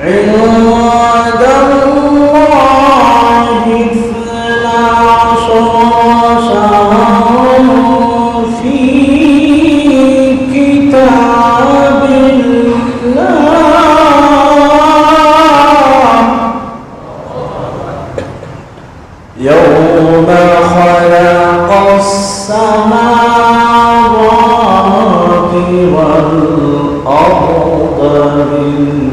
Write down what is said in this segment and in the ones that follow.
عند الله اثنا عشر شهرا في كتاب الله يوم خلق السماوات والأرض منه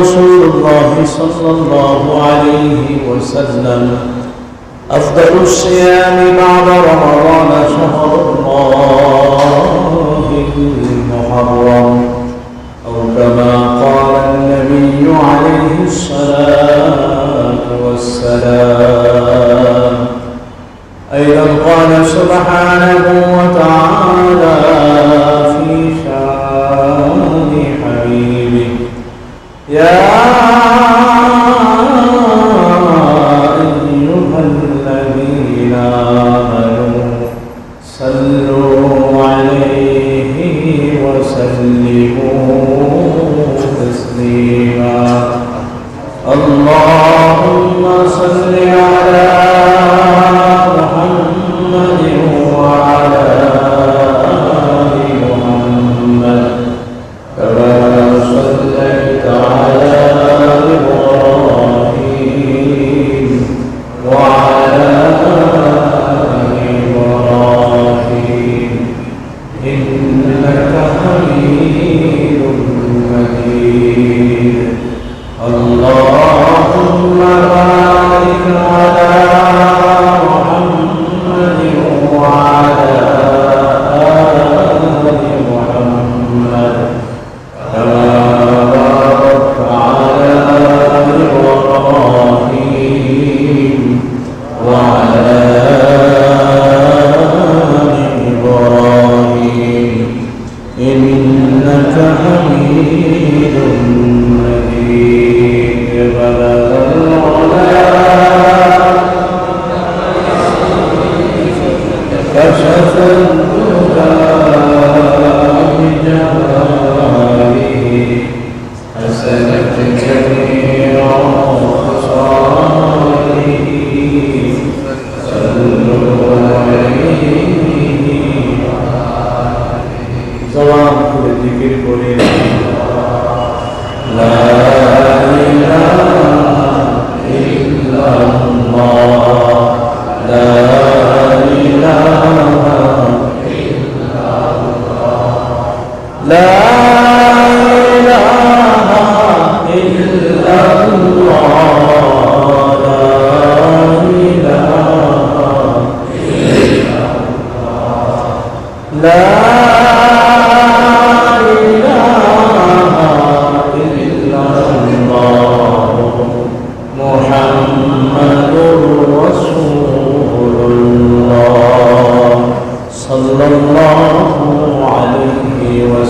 رسول الله صلى الله عليه وسلم. أفضل الصيام بعد رمضان شهر الله المحرم. أو كما قال النبي عليه الصلاة والسلام. أيضا قال سبحانه وتعالى في شأن حبيبه. Yeah. الله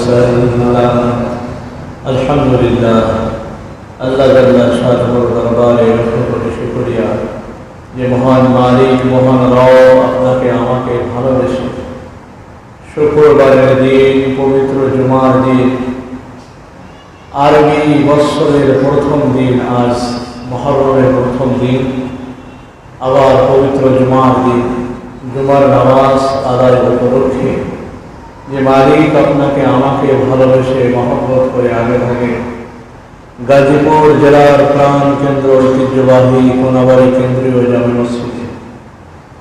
شريك له الحمد لله শুক্রবারের দিন, পবিত্র জুমার দিন, আরবি বৎসরের প্রথম দিন, আজ মহরমের প্রথম দিন, আবার পবিত্র জুমার দিন, জুমার নামাজ আদায় উপলক্ষে যে মালিক আপনাকে আমাকে ভালোবেসে মহব্বত করে আগে থাকে গাজীপুর জেলার প্রাণ কেন্দ্র ঐতিহ্যবাহী কোনাবাড়ি কেন্দ্রীয় জামে মসজিদে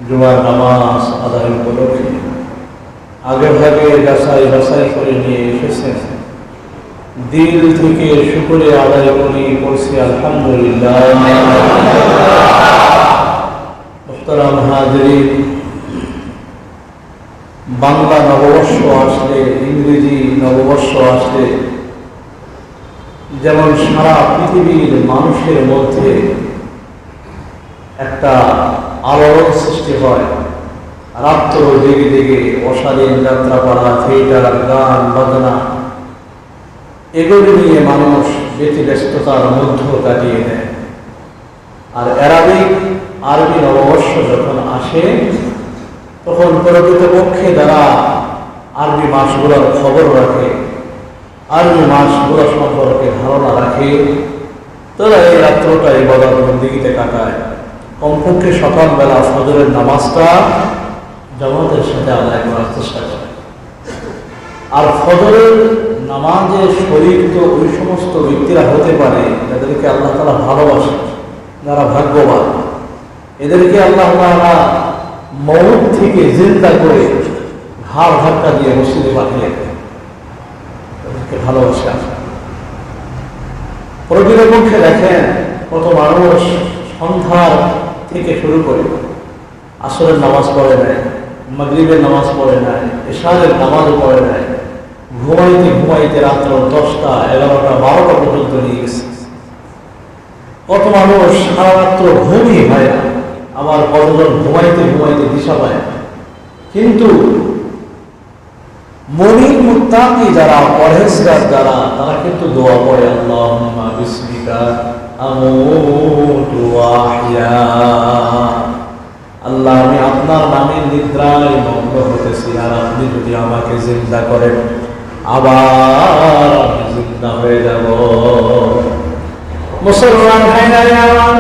জুমার নামাজ আদায় উপলক্ষে আগে ভাগে যাচাই বাছাই করে নিয়ে এসেছেন দিল থেকে শুকুরে আদায় করি করছি আলহামদুলিল্লাহ মোহতারাম হাজরিন বাংলা নববর্ষ আসলে, ইংরেজি নববর্ষ আসলে, যেমন সারা পৃথিবীর মানুষের মধ্যে একটা আলোড়ন সৃষ্টি হয়। রাত্র জেগে জেগে অশালীন যাত্রাপাড়া থিয়েটার, গান, বাজনা, এগুলি নিয়ে মানুষ বেশি ব্যস্ততার মধ্য কাটিয়ে দেয়। আর অ্যারাবিক আরবি নববর্ষ যখন আসে তখন প্রকৃতপক্ষে যারা আরবি মাসগুলোর খবর রাখে, আরবি মাসগুলো সম্পর্কে ধারণা রাখে, তারা এই রাত্রটা এই বদল বন্দিগিতে কাটায়। কমপক্ষে সকালবেলা ফজরের নামাজটা জামাতের সাথে আদায় করার চেষ্টা করে। আর ফজরের নামাজে শরীর তো ওই সমস্ত ব্যক্তিরা হতে পারে, যাদেরকে আল্লাহ তালা ভালোবাসে, যারা ভাগ্যবান। এদেরকে আল্লাহ তালা মৌত থেকে জিন্দা করে ঘাড় ধাক্কা দিয়ে মসজিদে পাঠিয়ে তাদেরকে ভালোবাসে প্রকৃতপক্ষে দেখেন কত মানুষ সন্ধ্যার থেকে শুরু করে আসরের নামাজ পড়ে নেয়, মাগরিবের নামাজ পড়ে নেয়, এশারের নামাজও পড়ে নেয়, ঘুমাইতে ঘুমাইতে রাত্র দশটা, এগারোটা, বারোটা পর্যন্ত নিয়ে গেছে। কত মানুষ সারা রাত্র ঘুমই হয় না। আবার কতজন ঘুমাইতে ঘুমাইতে দিশা পায়? কিন্তু মনির মুত্তাকি যারা, পরহেজগার যারা, তারা কিন্তু দোয়া পড়ে, আল্লাহুম্মা বিসমিকা আল্লাহ, আমি আপনার নামে নিদ্রায় মগ্ন হতেছি আর আপনি যদি আমাকে জিন্দা করেন, আবার জিন্দা হয়ে যাব। মুসলমান ভাইরাই আমার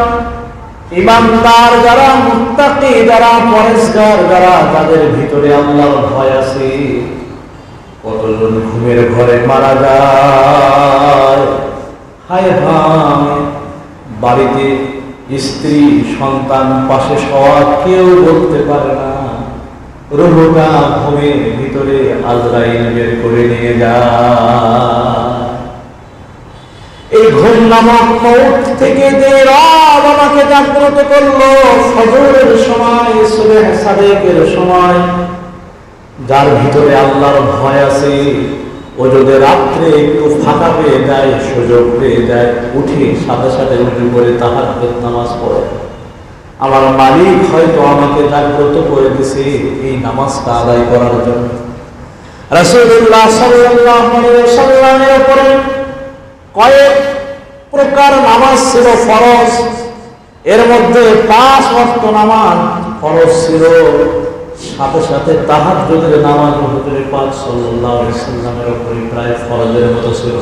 ইমানদার যারা, মুত্তাকি যারা, পরেশগার যারা, তাদের ভিতরে আল্লাহর ভয় আছে। কতজন ঘুমের ঘরে মারা যায়। হায় হায় বাড়িতে স্ত্রী, সন্তান পাশে সবার কেউ বলতে পারে না। রুহুটা ঘুমের ভিতরে আজরাইল বের করে নিয়ে যায়। ঘুম নামক মৌত থেকে যে রব আমাকে জাগ্রত করল, ফজরের সময়, সুবেহ সাদেকের সময়, যার ভিতরে আল্লাহর ভয় আছে, ও যদি রাত্রে একটু ফাঁকা পেয়ে যায়, সুযোগ পেয়ে যায়, উঠে সাথে সাথে উঠে করে তাহার নামাজ পড়ে। আমার মালিক হয়তো আমাকে জাগ্রত করে দিছে এই নামাজটা আদায় করার জন্য। রাসূলুল্লাহ সাল্লাল্লাহু আলাইহি ওয়াসাল্লামের উপরে কয়েক প্রকার নামাজ ছিল ফরজ। এর মধ্যে পাঁচ অর্থ নামাজ ফরজ ছিল। সাথে সাথে তাহার যদি নামাজ হুজুরে পাক সাল্লাল্লাহু আলাইহি সাল্লামের উপরে প্রায় ফরজের মতো ছিল।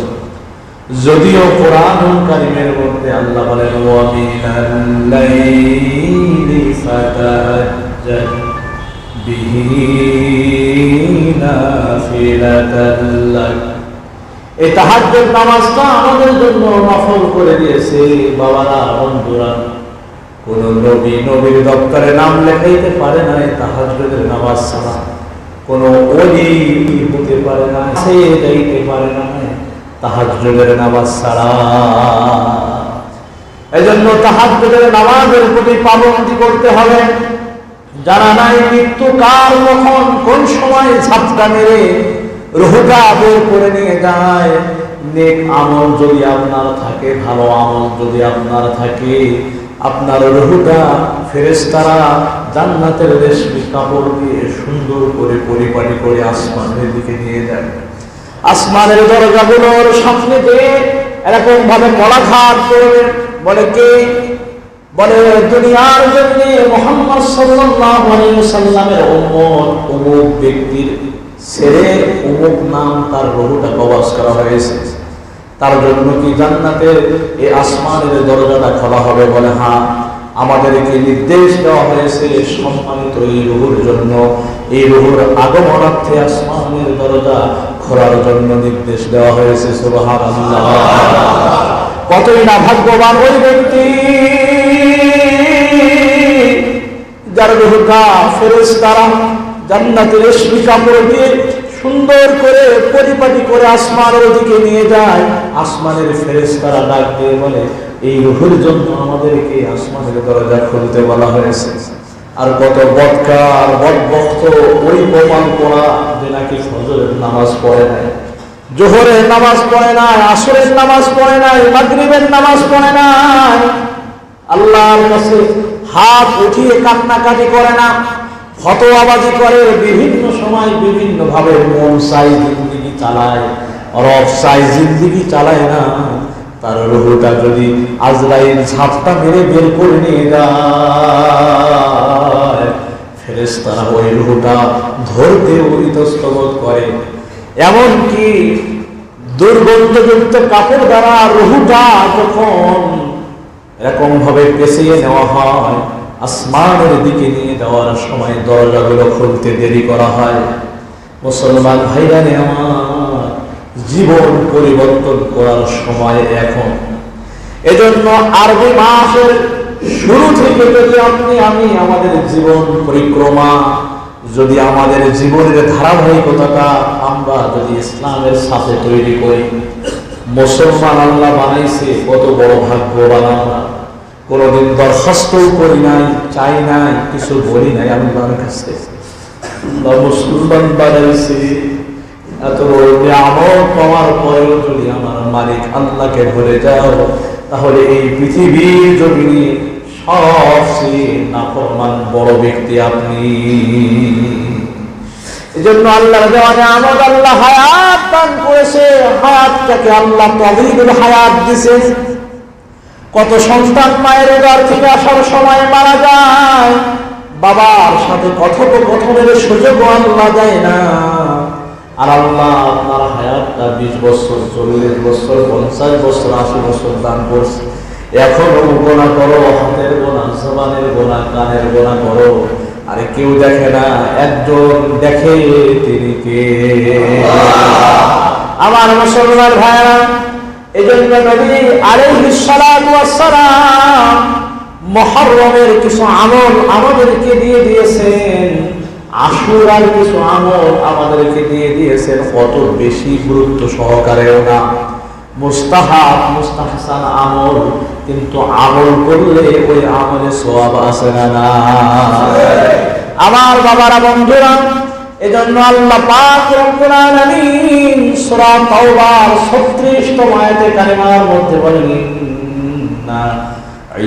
যদিও কোরআন কারিমের মধ্যে আল্লাহ বলেন, ওয়া মিনাল লাইলি এই তাহাজ্জুদ নামাজটা আমাদের জন্য নফল করে দিয়েছে, বাবারা, বন্ধুরা। কোন নবী, নবীর দপ্তরে নাম লেখাইতে পারে না এই তাহাজ্জুদের নামাজ ছাড়া। কোন ওলি হতে পারে না, সে যাইতে পারে না তাহাজ্জুদের নামাজ ছাড়া। এজন্য তাহাজ্জুদের নামাজের প্রতি পাবন্দি করতে হবে। জানা নাই মৃত্যু কার কখন, কোন সময় ঝাপটা মেরে রোহটা বের করে নিয়ে যায়। নেক আমল যদি আপনার থাকে, ভালো আমল যদি আপনার থাকে, আপনার রুহুটা ফেরেশতারা জান্নাতের রেশমি কাপড় দিয়ে সুন্দর করে পরিপাটি করে আসমানের দিকে নিয়ে যায়। আসমানের দরজাগুলোর সামনে দিয়ে এরকম ভাবে মলাঘাট করবে বলে কে? বলে, দুনিয়ার জন্য মোহাম্মদ আলাইহি সাল্লামের উম্মত অমুক ব্যক্তির ছেড়ে অমুক নাম তার রহুটা প্রবাস করা হয়েছে। তার জন্য কি জান্নাতের এই আসমানের দরজাটা খোলা হবে বলে? হ্যাঁ আমাদেরকে নির্দেশ দেওয়া হয়েছে সম্মানিত এই রুহুর জন্য। এই রুহুর আগমনার্থে আসমানের দরজা খোলার জন্য নির্দেশ দেওয়া হয়েছে। সুবহানাল্লাহ। কতই না ভাগ্যবান ওই ব্যক্তি যার রুহুটা ফেরেশতারা জান্নাতের রেশমি কাপড় দিয়ে সুন্দর করে পরিপাটি করে আসমানের দিকে নিয়ে যায়। আসমানের ফেরেশতারা ডাক দিয়ে বলে, এই রুহুর জন্য আমাদেরকে আসমানের দরজা খুলতে বলা হয়েছে। আর কত বদকার বদভক্ত ওই প্রমাণ করা যে নাকি ফজরের নামাজ পড়ে নাই। জোহরের নামাজ পড়ে নাই, আসরের নামাজ পড়ে নাই, মাগরিবের নামাজ পড়ে নাই। আল্লাহর কাছে হাত উঠিয়ে কান্নাকাটি করে না। ফতোয়াবাজি করে, বিভিন্ন সময় বিভিন্ন ভাবে মন চাই জিন্দিগি চালায়। রব চাই জিন্দিগি চালায় না। তার রুহুটা যদি আজরাইল ঝাপটা মেরে বের করে নিয়ে যায়, ফেরেশতারা ওই রুহুটা ধরতে ইতস্তবোধ করে। এমনকি দুর্গন্ধযুক্ত কাপড় দ্বারা রুহুটা যখন এরকম ভাবে পেছিয়ে নেওয়া হয় আসমানের দিকে নিয়ে যাওয়ার সময় দরজাগুলো খুলতে দেরি করা হয়। মুসলমান ভাইরানে আমার জীবন পরিবর্তন করার সময় এখন। এজন্য আরবি মাসের শুরু থেকে যদি আপনি, আমি আমাদের জীবন পরিক্রমা, যদি আমাদের জীবনের ধারাবাহিকতাটা আমরা যদি ইসলামের সাথে তৈরি করি, মুসলমান আল্লাহ বানাইছে, কত বড় ভাগ্যবান আমরা। কোনোদিন দরখাস্তও করি নাই, চাই নাই, কিছু বলি নাই আল্লাহর কাছে। আল্লাহ মুসলমান বানাইছে এত বড় আমল পাওয়ার পরেও যদি আমার মালিক আল্লাহকে ভুলে যাও, তাহলে এই পৃথিবীর জমিনে সবচেয়ে নাফরমান বড় ব্যক্তি আপনি। এজন্য আল্লাহ দেওয়া নিয়ামত আল্লাহ হায়াত দান করেছে। হায়াতটাকে আল্লাহ তহিদুল হায়াত দিছে কত সন্তান মায়ের উদার থেকে আসার সময় মারা যায়। বাবার সাথে কথোপকথনের সুযোগ আল্লাহ দেয় না। আর আল্লাহ আপনার হায়াতটা বিশ বছর, চল্লিশ বছর, পঞ্চাশ বছর, আশি বছর দান করছে। এখনও গোনা করো, হাতের গোনা, জবানের গোনা, কানের গোনা করো। আরে কেউ দেখে না, একজন দেখে তিনি কে? আমার মুসলমান ভাইরা এই জন্য নবী আলাইহিস সালাতু ওয়াস মুহররমের কিছু আমল আমাদেরকে দিয়ে দিয়েছেন। আশুরার কিছু আমল আমাদেরকে দিয়ে দিয়েছেন। অত বেশি গুরুত্ব সহকারেও মুস্তাহসান আমল, কিন্তু আমল ওই না না আমার বাবারা, বন্ধুরা এজন্য আল্লাহ পাক রব্বুল আলামিন সূরা তাওবা 36 তম আয়াতে কারিমার মধ্যে বলেন, ইন্না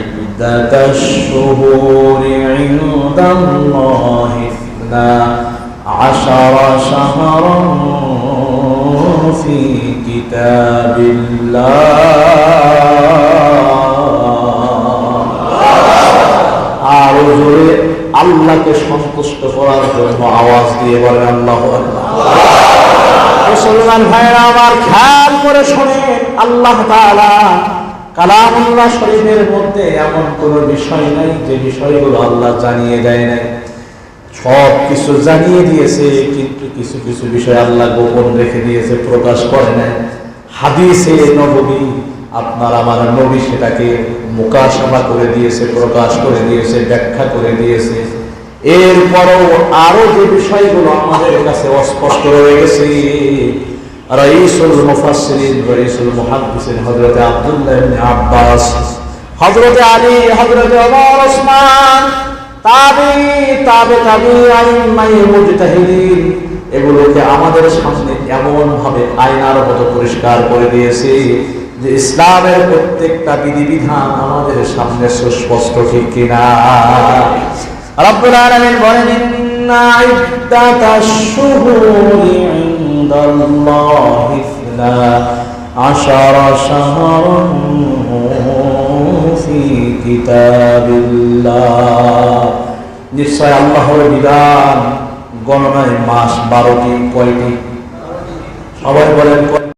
ইদ্দাতাশ শুহুরি ইনদাল্লাহি ইসনা আশারা শাহরান ফি কিতাবিল্লাহ। আল্লাহকে সন্তুষ্ট করার জন্য আওয়াজ দিয়ে বলেন, আল্লাহ মুসলমান ভাইরা আমার খেয়াল করে শুনে আল্লাহ কালামুল্লাহ শরীফের মধ্যে এমন কোন বিষয় নাই, যে বিষয়গুলো আল্লাহ জানিয়ে দেয় নাই। সব কিছু জানিয়ে দিয়েছে, কিন্তু কিছু কিছু বিষয় আল্লাহ গোপন রেখে দিয়েছে, প্রকাশ করে নাই। হাদিসে নবী, আপনার আমার নবী সেটাকে মোকাশাফা করে দিয়েছে, প্রকাশ করে দিয়েছে, ব্যাখ্যা করে দিয়েছে। এরপরও আরও যে বিষয়গুলো আমাদের কাছে অস্পষ্ট রয়ে গেছে আব্বাস এগুলোকে আমাদের সামনে এমন ভাবে আয়নার মতো পরিষ্কার করে দিয়েছে যে ইসলামের প্রত্যেকটা বিধিবিধান আমাদের সামনে সুস্পষ্ট ঠিক কিনা। রব্বুল আলামিন বলেন, ইন্না ইদ্দাতাশ শুহুরি ইনদাল্লাহি ইসনা আশারা শাহরান ফি কিতাবিল্লাহ। নিশ্চয় আল্লাহর বিধান গণনায় মাস বারোটি কয়টি? সবাই বলেন